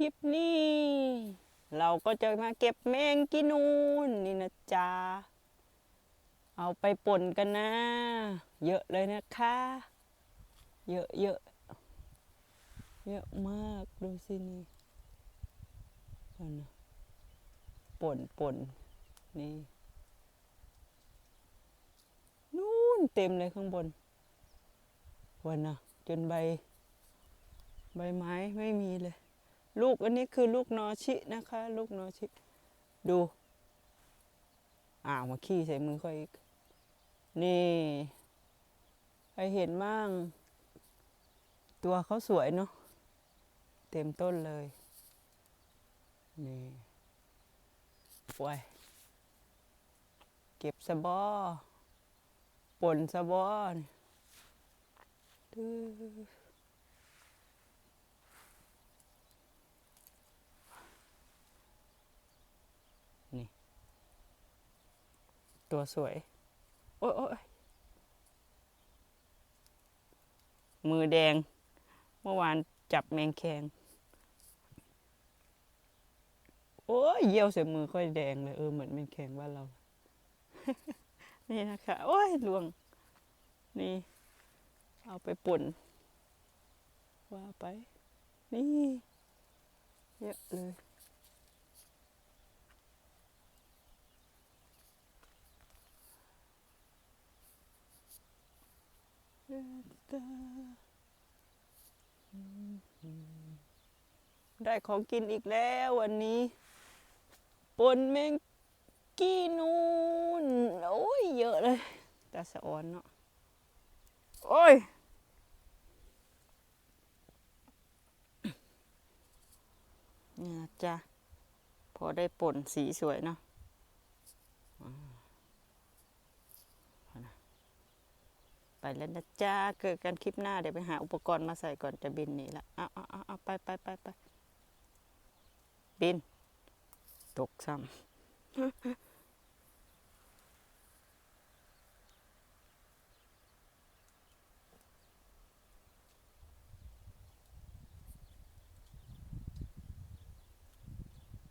คลิปนี้ เราก็จะมาเก็บแมงกินูนนี่นะจ๊ะ เอาไปป่นกันนะ เยอะเลยนะคะ เยอะเยอะเยอะมากดูสินี่ก่นป่นป่นนี่นู่นเต็มเลยข้างบนวันนะจนใบ ใบไม้ไม่มีเลย ลูกอันนี้คือลูกนอชินะคะ ลูกนอชิ ดู อ้าวมาขี้ใส่มือค่อยอีก นี่ใครเห็นบ้าง ตัวเขาสวยเนาะเต็มต้นเลย นี่ปวยเก็บสะบอป่นสะบอน ตัวสวย โอ้ยโอ้ยมือแดง เมื่อวานจับแมงแคง โอ้ยเยี่ยวใส่มือค่อยแดงเลย เออ เหมือนแมงแคงบ้านเรา นี่นะคะ โอ้ยลวง นี่ เอาไปป่น ว่าไป นี่ เยอะเลย ได้ของกินอีกแล้ววันนี้ปนแมงกี้นูนโอ้ยเยอะเลยตาสะออนเนาะโอ้ยเนี่นะจ๊ะพอได้ป่นสีสวยเนาะอ่าเอานะ ไปแล้วนะจ้าเกิดกันคลิปหน้าเดี๋ยวไปหาอุปกรณ์มาใส่ก่อนจะบินนีละเอาเอาเอาเอาไปไปไปไปบิน ตกซ้ำ